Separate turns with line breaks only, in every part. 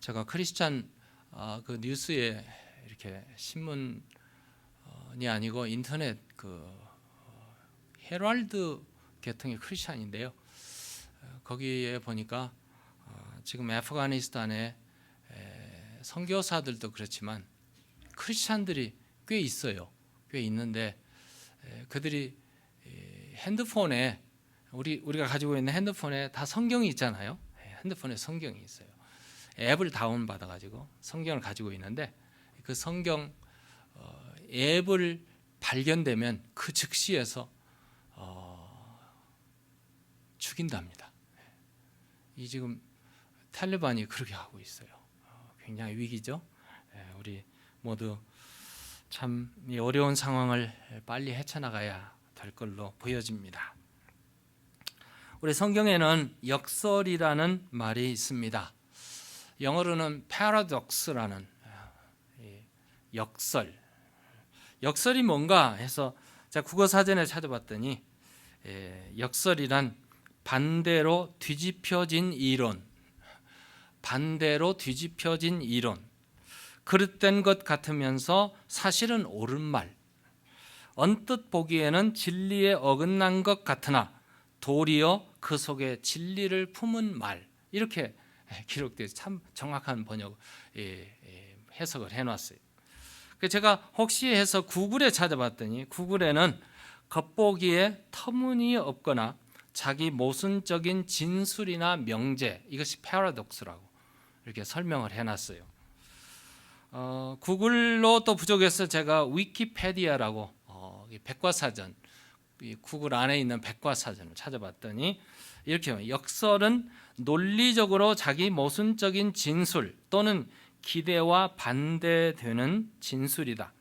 제가 크리스찬 아, 그 뉴스에 이렇게 신문이 아니고 인터넷 그 어, 헤럴드 계통의 크리스찬인데요. 어, 거기에 보니까 어, 지금 아프가니스탄에 에, 선교사들도 그렇지만 크리스찬들이 꽤 있어요. 꽤 있는데 에, 그들이 이 핸드폰에 우리 우리가 가지고 있는 핸드폰에 다 성경이 있잖아요. 예, 핸드폰에 성경이 있어요. 앱을 다운 받아 가지고 성경을 가지고 있는데 그 성경 어, 앱을 발견되면 그 즉시에서 어, 죽인답니다. 이 지금 탈레반이 그렇게 하고 있어요. 어, 굉장히 위기죠. 예, 우리 모두 참이 어려운 상황을 빨리 헤쳐나가야 될 걸로 보여집니다. 우리 성경에는 역설이라는 말이 있습니다. 영어로는 paradox라는 이 역설. 역설이 뭔가 해서 제가 국어 사전에 찾아봤더니 예, 역설이란 반대로 뒤집혀진 이론, 반대로 뒤집혀진 이론, 그릇된 것 같으면서 사실은 옳은 말, 언뜻 보기에는 진리에 어긋난 것 같으나 도리어 그 속에 진리를 품은 말 이렇게 기록돼서 참 정확한 번역 예, 예, 해석을 해놨어요. 그 제가 혹시 해서 구글에 찾아봤더니 구글에는 겉보기에 터무니없거나 자기 모순적인 진술이나 명제 이것이 패러독스라고 이렇게 설명을 해놨어요. 어, 구글로 또 부족해서 제가 위키페디아라고 어, 백과사전 이 구글 안에 있는 백과사전을 찾아봤더니 이렇게 역설은 논리적으로 자기 모순적인 진술 또는 기대와 반대되는 진술이다.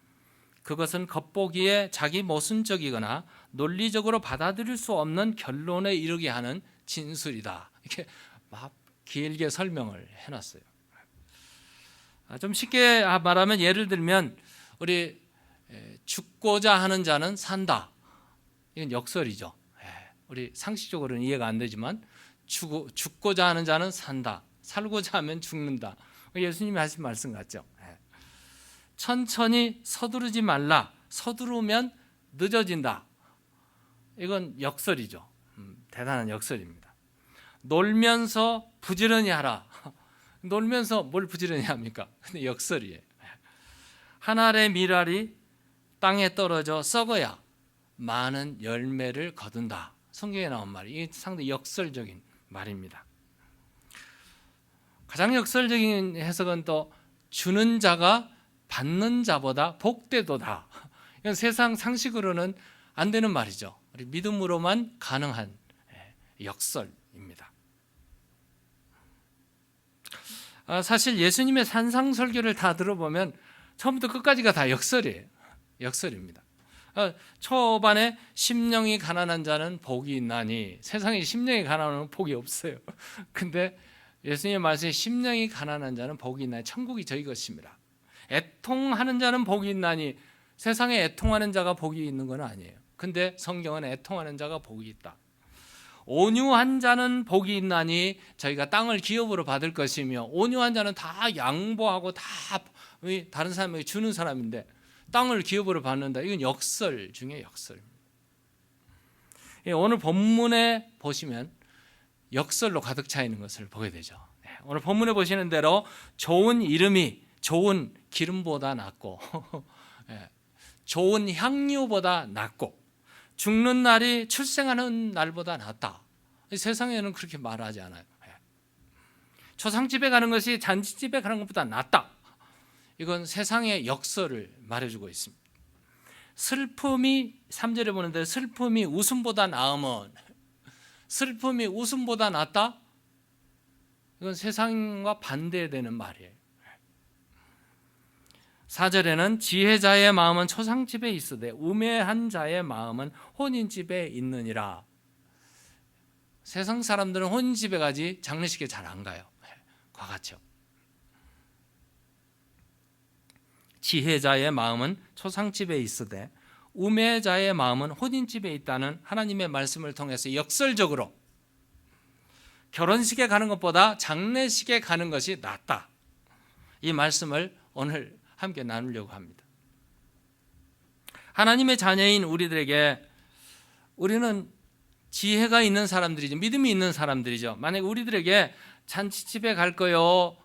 그것은 겉보기에 자기 모순적이거나 논리적으로 받아들일 수 없는 결론에 이르게 하는 진술이다. 이렇게 막 길게 설명을 해놨어요. 아, 좀 쉽게 말하면 예를 들면 우리 죽고자 하는 자는 산다. 이건 역설이죠. 우리 상식적으로는 이해가 안 되지만 죽, 죽고 자 하는 자는 산다. 살고자 하면 죽는다. 예수님이 하신 말씀 같죠. 천천히 서두르지 말라. 서두르면 늦어진다. 이건 역설이죠. 음, 대단한 역설입니다. 놀면서 부지런히 하라. 놀면서 뭘 부지런히 합니까? 근데 역설이에요. 한 알의 미랄이 땅에 떨어져 썩어야 많은 열매를 거둔다. 성경에 나온 말이 상당히 역설적인 말입니다. 가장 역설적인 해석은 또 주는 자가 받는 자보다 복되도다. 이건 세상 상식으로는 안 되는 말이죠. 우리 믿음으로만 가능한 예, 역설입니다. 아, 사실 예수님의 산상 설교를 다 들어보면 처음부터 끝까지가 다 역설이에요. 역설입니다. 아, 초반에 심령이 가난한 자는 복이 있나니 세상에 심령이 가난한 복이 없어요. 근데 예수님의 말씀에 심령이 가난한 자는 복이 있나니 천국이 저희 것입니다. 애통하는 자는 복이 있나니 세상에 애통하는 자가 복이 있는 건 아니에요. 근데 성경은 애통하는 자가 복이 있다. 온유한 자는 복이 있나니 저희가 땅을 기업으로 받을 것이며 온유한 자는 다 양보하고 다 다른 사람에게 주는 사람인데 땅을 기업으로 받는다. 이건 역설 중에 역설입니다. 예, 오늘 본문에 보시면 역설로 가득 차 있는 것을 보게 되죠. 네, 오늘 본문에 보시는 대로 좋은 이름이 좋은 기름보다 낫고 예, 좋은 향유보다 낫고 죽는 날이 출생하는 날보다 낫다. 세상에는 그렇게 말하지 않아요. 예. 초상집에 가는 것이 잔치집에 가는 것보다 낫다. 이건 세상의 역설을 말해주고 있습니다. 슬픔이 3절에 보는데 슬픔이 웃음보다 나으면 슬픔이 웃음보다 낫다? 이건 세상과 반대되는 말이에요. 4절에는 지혜자의 마음은 초상집에 있으되 우매한 자의 마음은 혼인집에 있느니라. 세상 사람들은 혼인집에 가지 장례식에 잘 안 가요. 과 같죠. 지혜자의 마음은 초상집에 있으되 우매자의 마음은 혼인집에 있다는 하나님의 말씀을 통해서 역설적으로 결혼식에 가는 것보다 장례식에 가는 것이 낫다. 이 말씀을 오늘 함께 나누려고 합니다. 하나님의 자녀인 우리들에게 우리는 지혜가 있는 사람들이죠. 믿음이 있는 사람들이죠. 만약 우리들에게 잔치집에 갈 거요,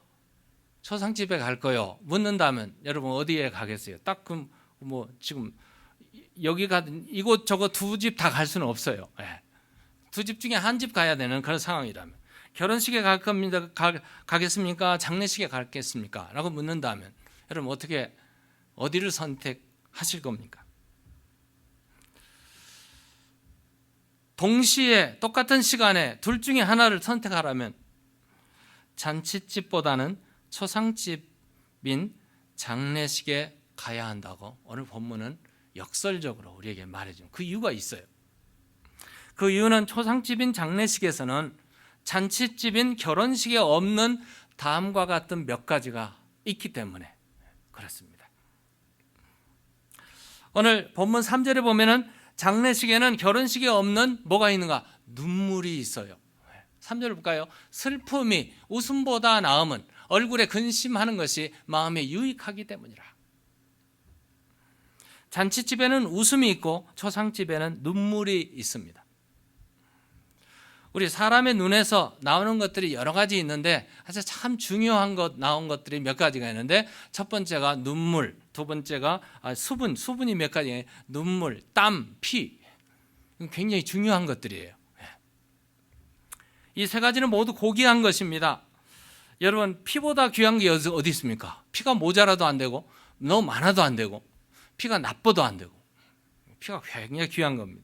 초상집에 갈 거요 묻는다면 여러분 어디에 가겠어요? 딱그뭐 지금 여기 가 이곳 저곳 두 집 다 갈 수는 없어요. 예. 두집 중에 한 집 가야 되는 그런 상황이라면 결혼식에 갈 겁니다. 가, 가겠습니까? 장례식에 가겠습니까? 라고 묻는다면 여러분 어떻게 어디를 선택하실 겁니까? 동시에 똑같은 시간에 둘 중에 하나를 선택하라면 잔치집보다는 초상집인 장례식에 가야 한다고 오늘 본문은 역설적으로 우리에게 말해준 그 이유가 있어요. 그 이유는 초상집인 장례식에서는 잔치집인 결혼식에 없는 다음과 같은 몇 가지가 있기 때문에 그렇습니다. 오늘 본문 3절에 보면은 장례식에는 결혼식에 없는 뭐가 있는가? 눈물이 있어요. 3절 볼까요? 슬픔이 웃음보다 나음은 얼굴에 근심하는 것이 마음에 유익하기 때문이라. 잔치집에는 웃음이 있고 초상집에는 눈물이 있습니다. 우리 사람의 눈에서 나오는 것들이 여러 가지 있는데 사실 참 중요한 것 나온 것들이 몇 가지가 있는데 첫 번째가 눈물, 두 번째가 아, 수분, 수분이 몇 가지 눈물, 땀, 피 굉장히 중요한 것들이에요. 이 세 가지는 모두 고귀한 것입니다. 여러분 피보다 귀한 게 어디 있습니까? 피가 모자라도 안 되고 너무 많아도 안 되고 피가 나빠도 안 되고 피가 굉장히 귀한 겁니다.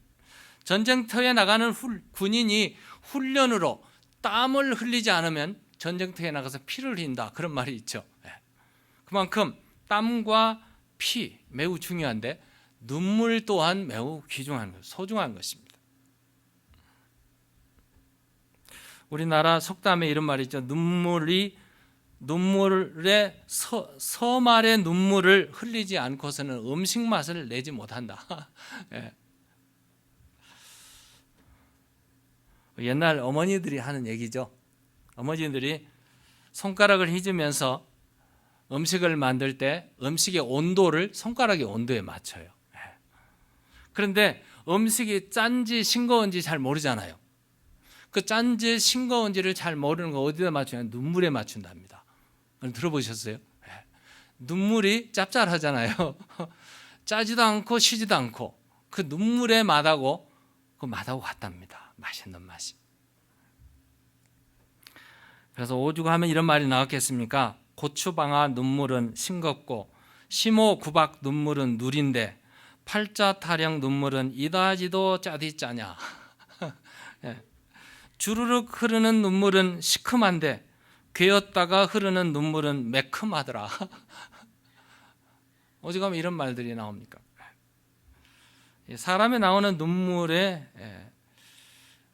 전쟁터에 나가는 훌, 군인이 훈련으로 땀을 흘리지 않으면 전쟁터에 나가서 피를 흘린다 그런 말이 있죠. 예. 그만큼 땀과 피 매우 중요한데 눈물 또한 매우 귀중한 것, 소중한 것입니다. 우리나라 속담에 이런 말이 있죠. 눈물이 눈물의 서, 서말의 눈물을 흘리지 않고서는 음식 맛을 내지 못한다. 예. 옛날 어머니들이 하는 얘기죠. 어머니들이 손가락을 휘저면서 음식을 만들 때 음식의 온도를 손가락의 온도에 맞춰요. 예. 그런데 음식이 짠지 싱거운지 잘 모르잖아요. 그 짠지 싱거운지를 잘 모르는 거 어디다 맞추냐? 눈물에 맞춘답니다. 들어보셨어요? 예. 눈물이 짭짤하잖아요. 짜지도 않고 시지도 않고 그 눈물의 맛하고 그 맛하고 같답니다. 맛있는 맛이. 그래서 오죽 하면 이런 말이 나왔겠습니까? 고추방아 눈물은 싱겁고 심호 구박 눈물은 누린데 팔자 타령 눈물은 이다지도 짜디 짜냐. 예. 주르륵 흐르는 눈물은 시큼한데 괴었다가 흐르는 눈물은 매큼하더라. 오죽하면 이런 말들이 나옵니까? 사람에 나오는 눈물에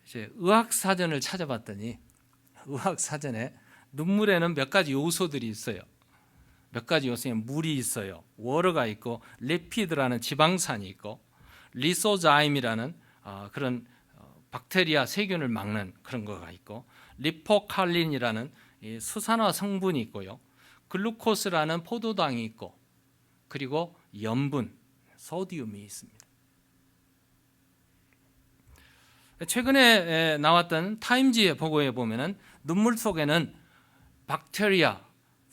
이제 의학 사전을 찾아봤더니 의학 사전에 눈물에는 몇 가지 요소들이 있어요. 몇 가지 요소에 물이 있어요. 워러가 있고 레피드라는 지방산이 있고 리소자임이라는 어, 그런 어, 박테리아 세균을 막는 그런 거가 있고 리포칼린이라는 수산화 성분이 있고요. 글루코스라는 포도당이 있고 그리고 염분, 소디움이 있습니다. 최근에 나왔던 타임지의 보고에 보면은 눈물 속에는 박테리아,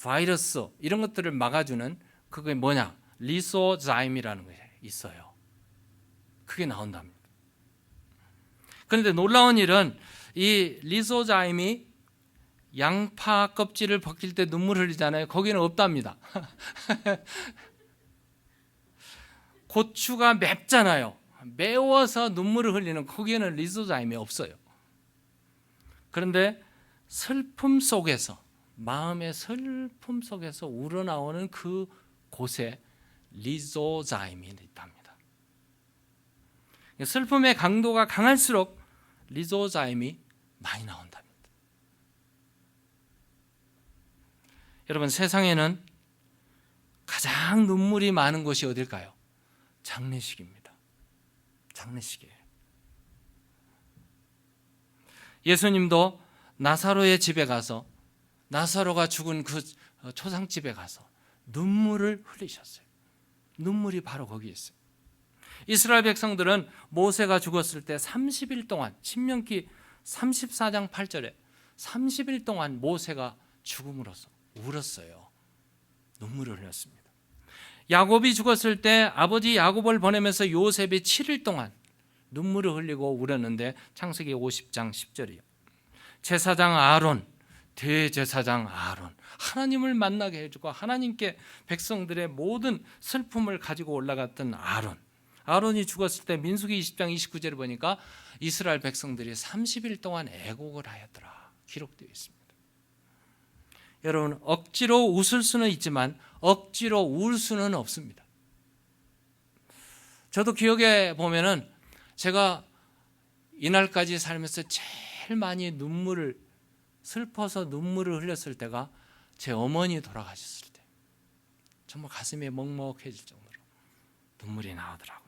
바이러스 이런 것들을 막아주는 그게 뭐냐? 리소자임이라는 게 있어요. 그게 나온답니다. 그런데 놀라운 일은 이 리소자임이 양파 껍질을 벗길 때 눈물 흘리잖아요. 거기는 없답니다. 고추가 맵잖아요. 매워서 눈물을 흘리는 거기에는 리소자임이 없어요. 그런데 슬픔 속에서 마음의 슬픔 속에서 우러나오는 그 곳에 리소자임이 있답니다. 슬픔의 강도가 강할수록 리소자임이 많이 나온답니다. 여러분 세상에는 가장 눈물이 많은 곳이 어딜까요? 장례식입니다. 장례식이에요. 예수님도 나사로의 집에 가서 나사로가 죽은 그 어, 초상집에 가서 눈물을 흘리셨어요. 눈물이 바로 거기 있어요. 이스라엘 백성들은 모세가 죽었을 때 30일 동안 신명기 34장 8절에 30일 동안 모세가 죽음으로써 울었어요. 눈물을 흘렸습니다. 야곱이 죽었을 때 아버지 야곱을 보내면서 요셉이 7일 동안 눈물을 흘리고 울었는데 창세기 50장 10절이요. 제사장 아론, 대제사장 아론, 하나님을 만나게 해주고 하나님께 백성들의 모든 슬픔을 가지고 올라갔던 아론. 아론이 죽었을 때 민수기 20장 29절을 보니까 이스라엘 백성들이 30일 동안 애곡을 하였더라. 기록되어 있습니다. 여러분 억지로 웃을 수는 있지만 억지로 울 수는 없습니다. 저도 기억에 보면은 제가 이날까지 살면서 제일 많이 눈물을 슬퍼서 눈물을 흘렸을 때가 제 어머니 돌아가셨을 때 정말 가슴이 먹먹해질 정도로 눈물이 나오더라고요.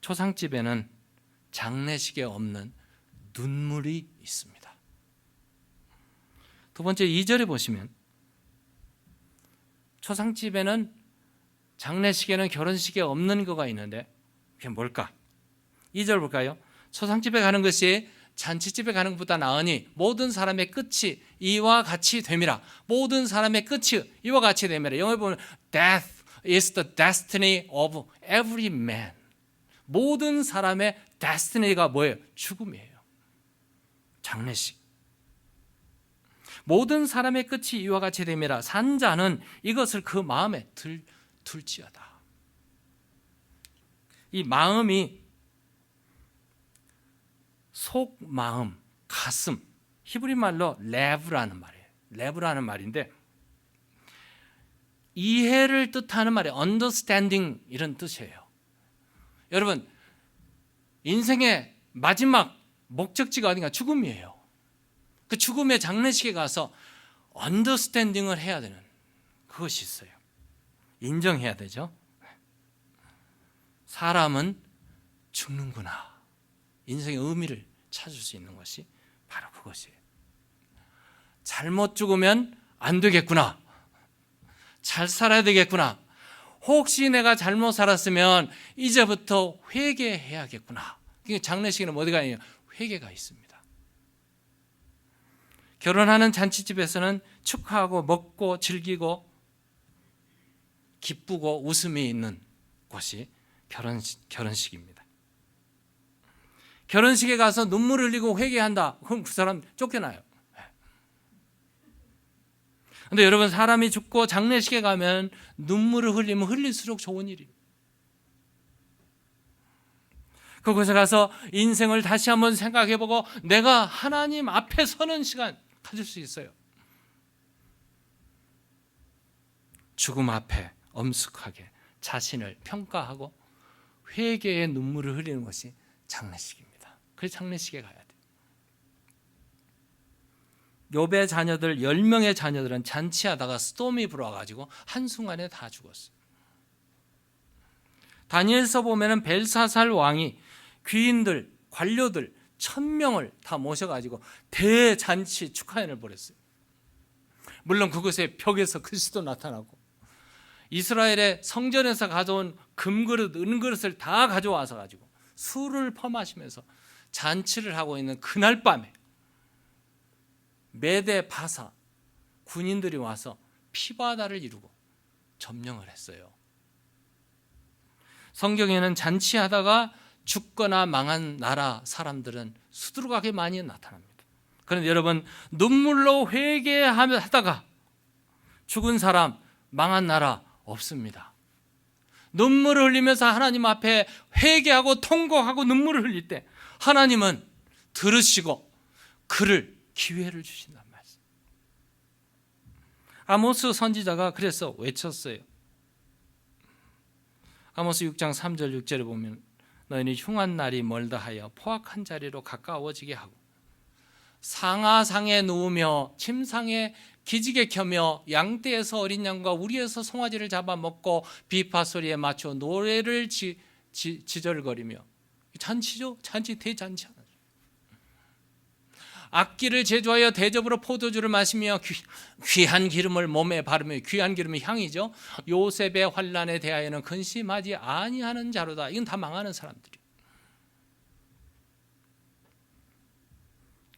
초상집에는 장례식에 없는 눈물이 있습니다. 두 번째 2절에 보시면 초상집에는 장례식에는 결혼식에 없는 거가 있는데 그게 뭘까? 2절 볼까요? 초상집에 가는 것이 잔치집에 가는 것보다 나으니 모든 사람의 끝이 이와 같이 됨이라. 모든 사람의 끝이 이와 같이 됨이라. 영어에 보면 death is the destiny of every man. 모든 사람의 destiny가 뭐예요? 죽음이에요. 장례식. 모든 사람의 끝이 이와 같이 됨이라 산자는 이것을 그 마음에 들, 둘지어다. 이 마음이 속 마음, 가슴, 히브리 말로 레브라는 말이에요. 레브라는 말인데 이해를 뜻하는 말이에요. understanding 이런 뜻이에요. 여러분 인생의 마지막 목적지가 어딘가 죽음이에요. 그 죽음의 장례식에 가서 언더스탠딩을 해야 되는 그것이 있어요. 인정해야 되죠. 사람은 죽는구나. 인생의 의미를 찾을 수 있는 것이 바로 그것이에요. 잘못 죽으면 안 되겠구나. 잘 살아야 되겠구나. 혹시 내가 잘못 살았으면 이제부터 회개해야겠구나. 장례식에는 어디가 아니에요? 회개가 있습니다. 결혼하는 잔치집에서는 축하하고 먹고 즐기고 기쁘고 웃음이 있는 곳이 결혼식, 결혼식입니다. 결혼식에 가서 눈물 흘리고 회개한다. 그럼 그 사람 쫓겨나요. 근데 여러분 사람이 죽고 장례식에 가면 눈물을 흘리면 흘릴수록 좋은 일이에요. 그곳에 가서 인생을 다시 한번 생각해보고 내가 하나님 앞에 서는 시간 가질 수 있어요. 죽음 앞에 엄숙하게 자신을 평가하고 회개의 눈물을 흘리는 것이 장례식입니다. 그래서 장례식에 돼. 욥의 자녀들 10명의 자녀들은 잔치하다가 스톰이 불어 가지고 한순간에 다 죽었어요. 다니엘서 보면은 벨사살 왕이 귀인들, 관료들 천명을 다 모셔 가지고 대잔치 축하회를 벌였어요. 물론 그곳에 벽에서 그리스도 나타나고 이스라엘의 성전에서 가져온 금그릇, 은그릇을 다 가져와서 가지고 술을 퍼마시면서 잔치를 하고 있는 그날 밤에 메대 바사 군인들이 와서 피바다를 이루고 점령을 했어요. 성경에는 잔치하다가 죽거나 망한 나라 사람들은 수두룩하게 많이 나타납니다. 그런데 여러분 눈물로 회개하다가 죽은 사람 망한 나라 없습니다. 눈물을 흘리면서 하나님 앞에 회개하고 통곡하고 눈물을 흘릴 때 하나님은 들으시고 그를 기회를 주신단 말씀. 아모스 선지자가 그래서 외쳤어요. 아모스 6장 3절 6절에 보면 너희는 흉한 날이 멀다 하여 포악한 자리로 가까워지게 하고 상하상에 누우며 침상에 기지개 켜며 양떼에서 어린 양과 우리에서 송아지를 잡아 먹고 비파 소리에 맞춰 노래를 지, 지, 지절거리며 잔치죠 잔치 대잔치 악기를 제조하여 대접으로 포도주를 마시며 귀, 귀한 기름을 몸에 바르며 귀한 기름이 향이죠. 요셉의 환란에 대하여는 근심하지 아니하는 자로다. 이건 다 망하는 사람들이.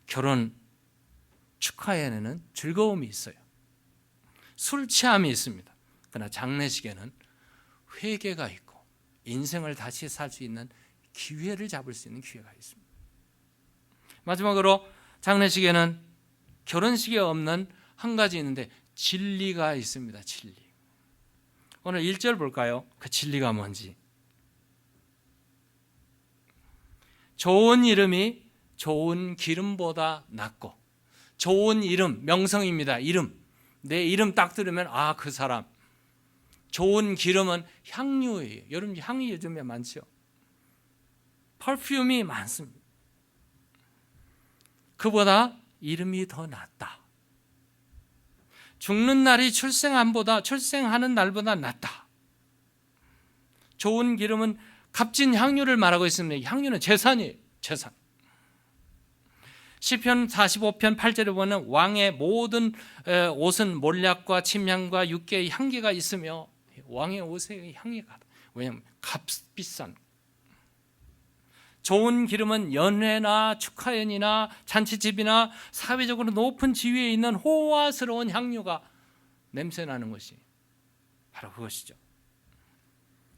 결혼 축하에는 즐거움이 있어요. 술 취함이 있습니다. 그러나 장례식에는 회개가 있고 인생을 다시 살 수 있는 기회를 잡을 수 있는 기회가 있습니다. 마지막으로 장례식에는 결혼식에 없는 한 가지 있는데 진리가 있습니다. 진리. 오늘 1절 볼까요? 그 진리가 뭔지. 좋은 이름이 좋은 기름보다 낫고 좋은 이름 명성입니다. 이름. 내 이름 딱 들으면 아, 그 사람. 좋은 기름은 향유예요. 여러분 향이 요즘에 많죠. 퍼퓸이 많습니다. 그보다 이름이 더 낫다. 죽는 날이 출생함보다 출생하는 날보다 낫다. 좋은 기름은 값진 향유를 말하고 있습니다. 향유는 재산이에요. 재산. 시편 45편 8절에 보면 왕의 모든 옷은 몰약과 침향과 육개의 향기가 있으며 왕의 옷의 향기가 왜냐하면 값비싼 좋은 기름은 연회나 축하연이나 잔치집이나 사회적으로 높은 지위에 있는 호화스러운 향유가 냄새 나는 것이 바로 그것이죠.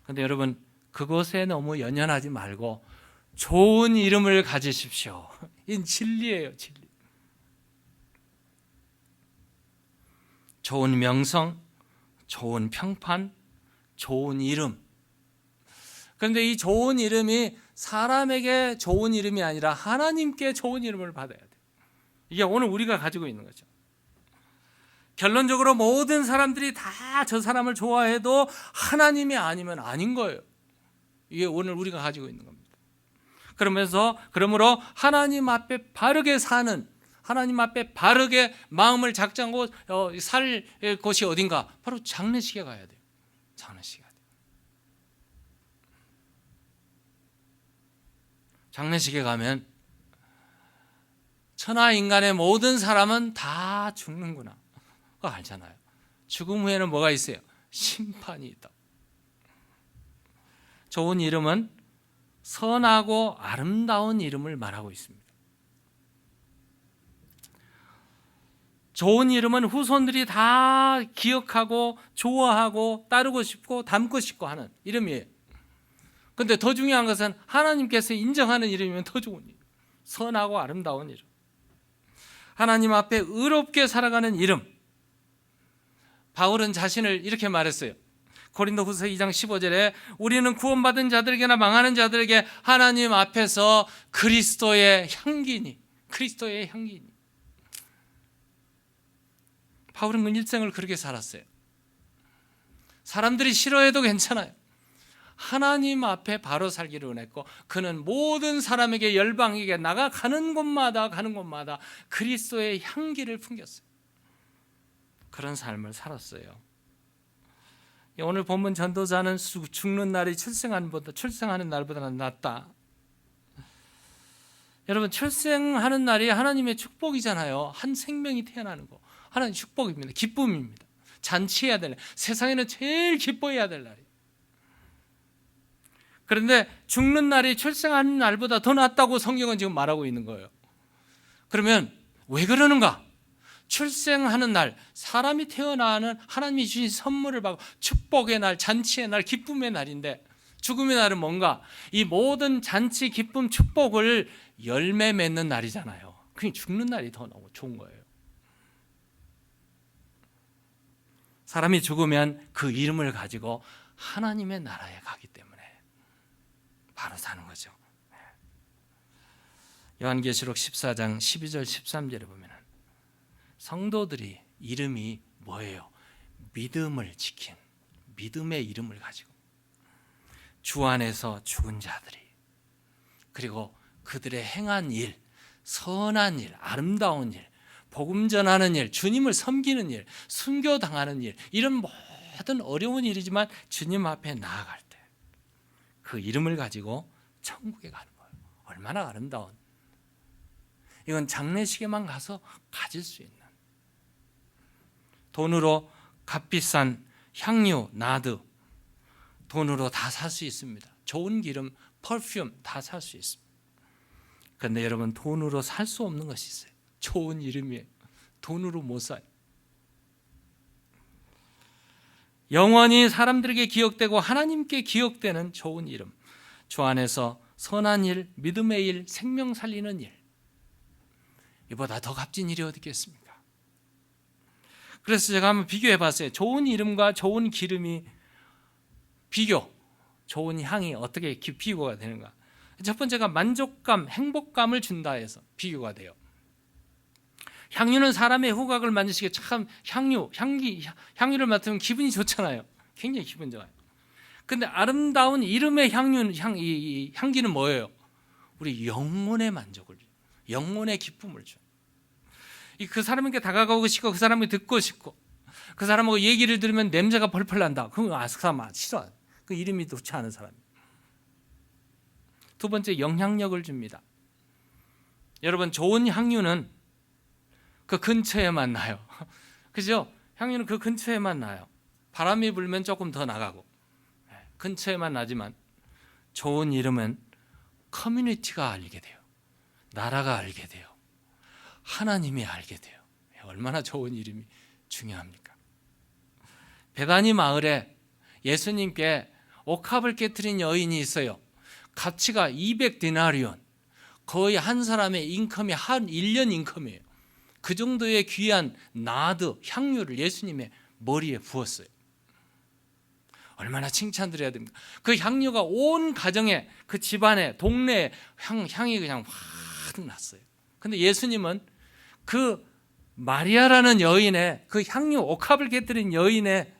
그런데 여러분 그것에 너무 연연하지 말고 좋은 이름을 가지십시오. 이 진리예요, 진리. 좋은 명성, 좋은 평판, 좋은 이름. 그런데 이 좋은 이름이 사람에게 좋은 이름이 아니라 하나님께 좋은 이름을 받아야 돼. 이게 오늘 우리가 가지고 있는 거죠. 결론적으로 모든 사람들이 다 저 사람을 좋아해도 하나님이 아니면 아닌 거예요. 이게 오늘 우리가 가지고 있는 겁니다. 그러면서 그러므로 하나님 앞에 바르게 사는 하나님 앞에 바르게 마음을 작정하고 어, 살 곳이 어딘가 바로 장례식에 가야 돼요. 장례식에 가야 돼요. 장례식에 가면 천하 인간의 모든 사람은 다 죽는구나. 그거 알잖아요. 죽음 후에는 뭐가 있어요? 심판이 있다. 좋은 이름은 선하고 아름다운 이름을 말하고 있습니다. 좋은 이름은 후손들이 다 기억하고 좋아하고 따르고 싶고 닮고 싶고 하는 이름이에요. 근데 더 중요한 것은 하나님께서 인정하는 이름이면 더 좋은 이름. 선하고 아름다운 이름. 하나님 앞에 의롭게 살아가는 이름. 바울은 자신을 이렇게 말했어요. 고린도후서 2장 15절에 우리는 구원받은 자들에게나 망하는 자들에게 하나님 앞에서 그리스도의 향기니 그리스도의 향기니 바울은 그 일생을 그렇게 살았어요. 사람들이 싫어해도 괜찮아요. 하나님 앞에 바로 살기를 원했고 그는 모든 사람에게 열방에게 나가 가는 곳마다 가는 곳마다 그리스도의 향기를 풍겼어요. 그런 삶을 살았어요. 오늘 본문 전도자는 죽는 날이 출생하는 보다 출생하는 날보다는 낫다. 여러분 출생하는 날이 하나님의 축복이잖아요. 한 생명이 태어나는 거 하나님 축복입니다. 기쁨입니다. 잔치해야 될 날. 세상에는 제일 기뻐해야 될 날이에요. 그런데 죽는 날이 출생하는 날보다 더 낫다고 성경은 지금 말하고 있는 거예요. 그러면 왜 그러는가? 출생하는 날, 사람이 태어나는 하나님이 주신 선물을 받고 축복의 날, 잔치의 날, 기쁨의 날인데 죽음의 날은 뭔가? 이 모든 잔치, 기쁨, 축복을 열매 맺는 날이잖아요. 그게 죽는 날이 더 좋은 거예요. 사람이 죽으면 그 이름을 가지고 하나님의 나라에 가기 때문에 바로 사는 거죠. 요한계시록 14장 12절 13절에 보면 성도들이 이름이 뭐예요? 믿음을 지킨 믿음의 이름을 가지고 주 안에서 죽은 자들이 그리고 그들의 행한 일, 선한 일, 아름다운 일, 복음 전하는 일, 주님을 섬기는 일, 순교 당하는 일, 이런 모든 어려운 일이지만 주님 앞에 나아갈 때 그 이름을 가지고 천국에 가는 거예요. 얼마나 아름다운 이건 장례식에만 가서 가질 수 있는 돈으로 값비싼 향유, 나드 돈으로 다 살 수 있습니다. 좋은 기름, 퍼퓸 다 살 수 있습니다. 그런데 여러분 돈으로 살 수 없는 것이 있어요. 좋은 이름이에요. 돈으로 못 사요. 영원히 사람들에게 기억되고 하나님께 기억되는 좋은 이름. 주 안에서 선한 일, 믿음의 일, 생명 살리는 일. 이보다 더 값진 일이 어디 있겠습니까? 그래서 제가 한번 비교해 봤어요. 좋은 이름과 좋은 기름이 비교, 좋은 향이 어떻게 비교가 되는가? 첫 번째가 만족감, 행복감을 준다 해서 비교가 돼요. 향유는 사람의 후각을 만지시게 참 향유, 향기, 향유를 맡으면 기분이 좋잖아요. 굉장히 기분 좋아요. 근데 아름다운 이름의 향유, 향, 이, 이 향기는 뭐예요? 우리 영혼의 만족을. 영혼의 기쁨을 줘. 그 사람에게 다가가고 싶고 그 사람이 듣고 싶고 그 사람하고 얘기를 들으면 냄새가 펄펄 난다. 그럼 아, 그 사람 싫어. 그 이름이 좋지 않은 사람. 두 번째 영향력을 줍니다. 여러분 좋은 향유는 그 근처에만 나요. 그죠? 향유는 그 근처에만 나요. 바람이 불면 조금 더 나가고 네, 근처에만 나지만 좋은 이름은 커뮤니티가 알게 돼요. 나라가 알게 돼요. 하나님이 알게 돼요. 얼마나 좋은 이름이 중요합니까? 베다니 마을에 예수님께 옥합을 깨뜨린 여인이 있어요. 가치가 200 디나리온. 거의 한 사람의 인컴이 한 1년 인컴이에요. 그 정도의 귀한 나드 향유를 예수님의 머리에 부었어요. 얼마나 칭찬드려야 됩니까? 그 향유가 온 가정에 그 집안에 동네에 향, 향이 그냥 확 났어요. 근데 예수님은 그 마리아라는 여인의 그 향유 옥합을 깨뜨린 여인의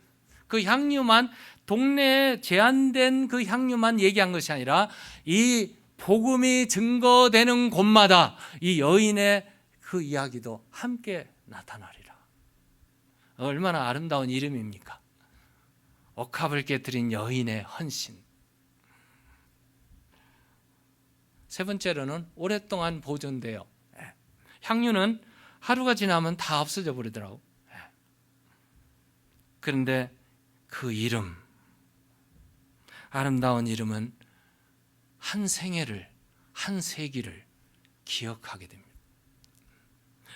그 향유만 동네에 제한된 그 향유만 얘기한 것이 아니라 이 복음이 증거되는 곳마다 이 여인의 그 이야기도 함께 나타나리라. 얼마나 아름다운 이름입니까? 옥합을 깨뜨린 여인의 헌신. 세 번째로는 오랫동안 보존돼요. 예. 향유는 하루가 지나면 다 없어져 버리더라고. 예. 그런데 그 이름, 아름다운 이름은 한 생애를, 한 세기를 기억하게 됩니다.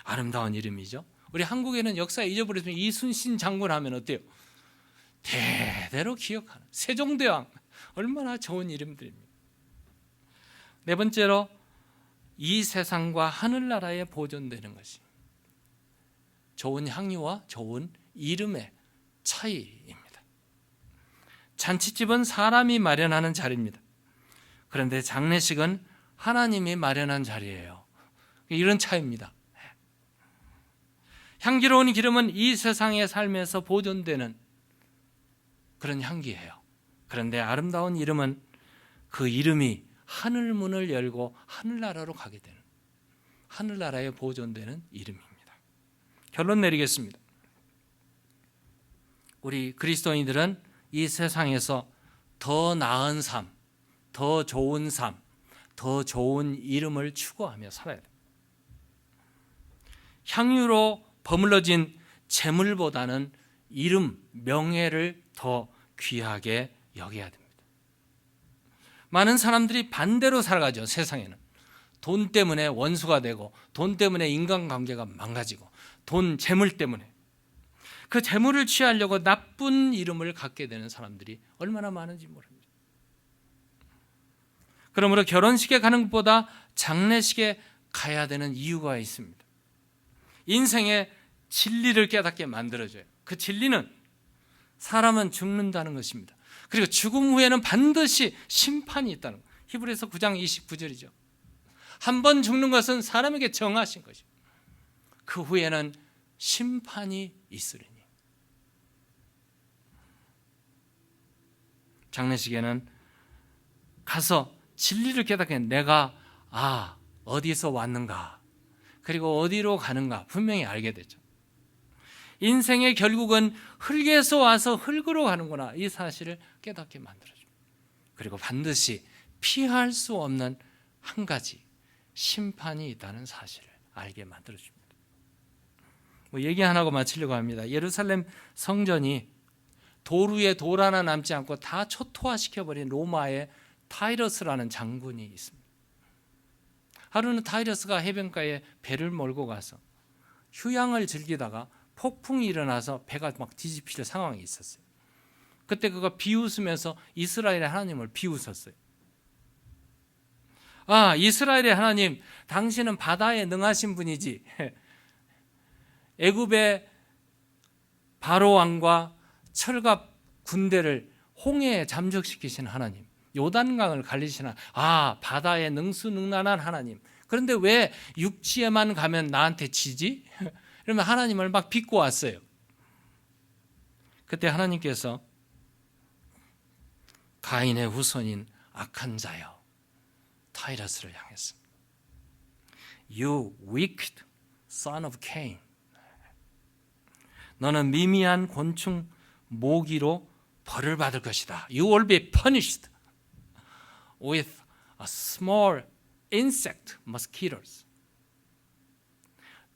아름다운 이름이죠. 우리 한국에는 역사에 잊어버렸으면 이순신 장군 하면 어때요? 대대로 기억하는 세종대왕 얼마나 좋은 이름들입니다. 네 번째로 이 세상과 하늘나라에 보존되는 것이 좋은 향유와 좋은 이름의 차이입니다. 잔치집은 사람이 마련하는 자리입니다. 그런데 장례식은 하나님이 마련한 자리예요. 이런 차이입니다. 향기로운 기름은 이 세상의 삶에서 보존되는 그런 향기예요. 그런데 아름다운 이름은 그 이름이 하늘 문을 열고 하늘나라로 가게 되는 하늘나라에 보존되는 이름입니다. 결론 내리겠습니다. 우리 그리스도인들은 이 세상에서 더 나은 삶, 더 좋은 삶, 더 좋은 이름을 추구하며 살아야 돼요. 향유로 버물러진 재물보다는 이름, 명예를 더 귀하게 여겨야 됩니다. 많은 사람들이 반대로 살아가죠, 세상에는. 돈 때문에 원수가 되고, 돈 때문에 인간관계가 망가지고, 돈, 재물 때문에. 그 재물을 취하려고 나쁜 이름을 갖게 되는 사람들이 얼마나 많은지 모릅니다. 그러므로 결혼식에 가는 것보다 장례식에 가야 되는 이유가 있습니다. 인생의 진리를 깨닫게 만들어줘요. 그 진리는 사람은 죽는다는 것입니다. 그리고 죽음 후에는 반드시 심판이 있다는 것. 히브리서 9장 29절이죠. 한 번 죽는 것은 사람에게 정하신 것이고 그 후에는 심판이 있으리니. 장례식에는 가서 진리를 깨닫게 내가 아 어디서 왔는가 그리고 어디로 가는가 분명히 알게 되죠. 인생의 결국은 흙에서 와서 흙으로 가는구나 이 사실을 깨닫게 만들어줍니다. 그리고 반드시 피할 수 없는 한 가지 심판이 있다는 사실을 알게 만들어 줍니다. 뭐 얘기 하나 하고 마치려고 합니다. 예루살렘 성전이 돌 위에 돌 하나 남지 않고 다 초토화시켜 버린 로마의 타이러스라는 장군이 있습니다. 하루는 타이러스가 해변가에 배를 몰고 가서 휴양을 즐기다가 폭풍이 일어나서 배가 막 뒤집힐 상황이 있었어요. 그때 그가 비웃으면서 이스라엘의 하나님을 비웃었어요. 아, 이스라엘의 하나님, 당신은 바다에 능하신 분이지. 애굽의 바로 왕과 철갑 군대를 홍해에 잠적시키신 하나님. 요단강을 갈리시나 아 바다에 능수능란한 하나님 그런데 왜 육지에만 가면 나한테 지지? 그러면 하나님을 막 빚고 왔어요. 그때 하나님께서 가인의 후손인 악한 자여 타이러스를 향했습니다. You wicked son of Cain. 너는 미미한 곤충 모기로 벌을 받을 것이다. You will be punished with a small insect mosquitoes.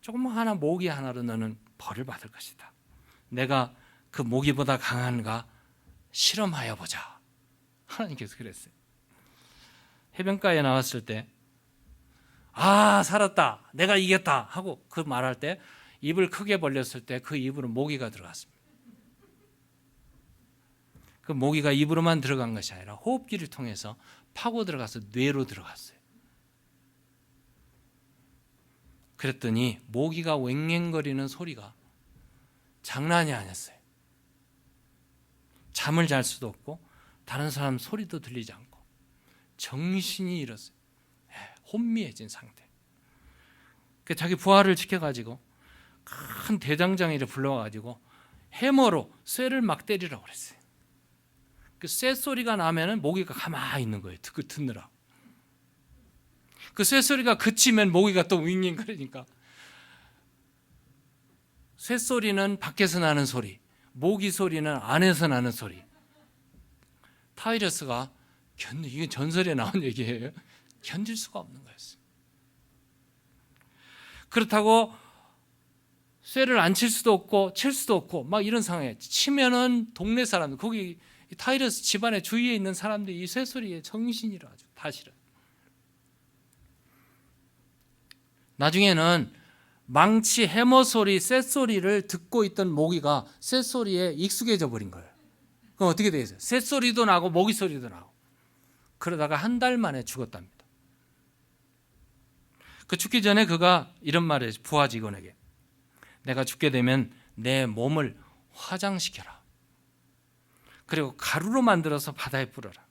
조금 하나 모기 하나로 너는 벌을 받을 것이다. 내가 그 모기보다 강한가 실험하여 보자. 하나님께서 그랬어요. 해변가에 나왔을 때, 아, 살았다. 내가 이겼다. 하고 그 말할 때, 입을 크게 벌렸을 때 그 입으로 모기가 들어갔습니다. 그 모기가 입으로만 들어간 것이 아니라 호흡기를 통해서 파고 들어가서 뇌로 들어갔어요. 그랬더니 모기가 왱왱거리는 소리가 장난이 아니었어요. 잠을 잘 수도 없고 다른 사람 소리도 들리지 않고 정신이 잃었어요. 예, 혼미해진 상태. 그 자기 부하를 지켜가지고 큰 대장장이를 불러가지고 해머로 쇠를 막 때리라고 그랬어요. 그쇠 소리가 나면은 모기가 가만히 있는 거예요. 듣고 듣느라. 그쇠 소리가 그치면 모기가 또 윙윙거리니까. 쇠 소리는 밖에서 나는 소리, 모기 소리는 안에서 나는 소리. 타이러스가 견 이게 전설에 나온 얘기예요. 견딜 수가 없는 거였어요. 그렇다고 쇠를 안 칠 수도 없고 칠 수도 없고 막 이런 상황에 치면은 동네 사람 거기 타이러스 집안의 주위에 있는 사람들이 이 쇠소리에 정신이라 아주 다 싫어. 나중에는 망치 해머 소리, 쇠 소리를 듣고 있던 모기가 쇠 소리에 익숙해져 버린 거예요. 그럼 어떻게 되겠어요? 쇠 소리도 나고 모기 소리도 나고. 그러다가 한 달 만에 죽었답니다. 그 죽기 전에 그가 이런 말을. 부하 직원에게. 내가 죽게 되면 내 몸을 화장시켜라. 그리고 가루로 만들어서 바다에 뿌려라.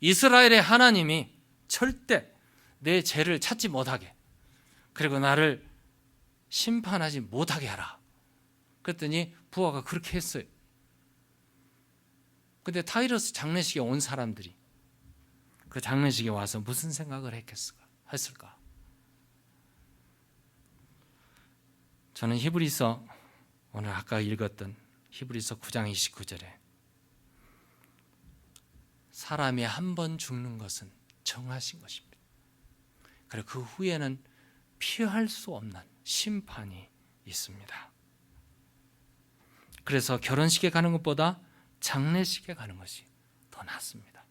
이스라엘의 하나님이 절대 내 죄를 찾지 못하게 그리고 나를 심판하지 못하게 하라. 그랬더니 부하가 그렇게 했어요. 근데 타이러스 장례식에 온 사람들이 그 장례식에 와서 무슨 생각을 했겠을까? 했을까? 저는 히브리서 오늘 아까 읽었던 히브리서 9장 29절에 사람이 한 번 죽는 것은 정하신 것입니다. 그리고 그 후에는 피할 수 없는 심판이 있습니다. 그래서 결혼식에 가는 것보다 장례식에 가는 것이 더 낫습니다.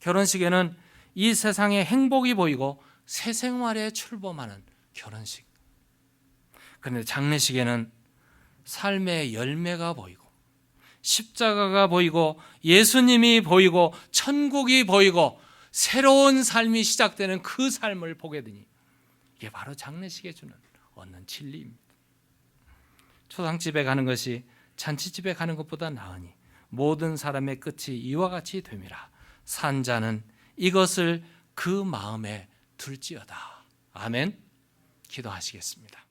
결혼식에는 이 세상의 행복이 보이고 새 생활에 출범하는 결혼식. 그런데 장례식에는 삶의 열매가 보이고 십자가가 보이고 예수님이 보이고 천국이 보이고 새로운 삶이 시작되는 그 삶을 보게 되니 이게 바로 장례식에 주는 얻는 진리입니다. 초상집에 가는 것이 잔치집에 가는 것보다 나으니 모든 사람의 끝이 이와 같이 됨이라 산자는 이것을 그 마음에 둘지어다. 아멘. 기도하시겠습니다.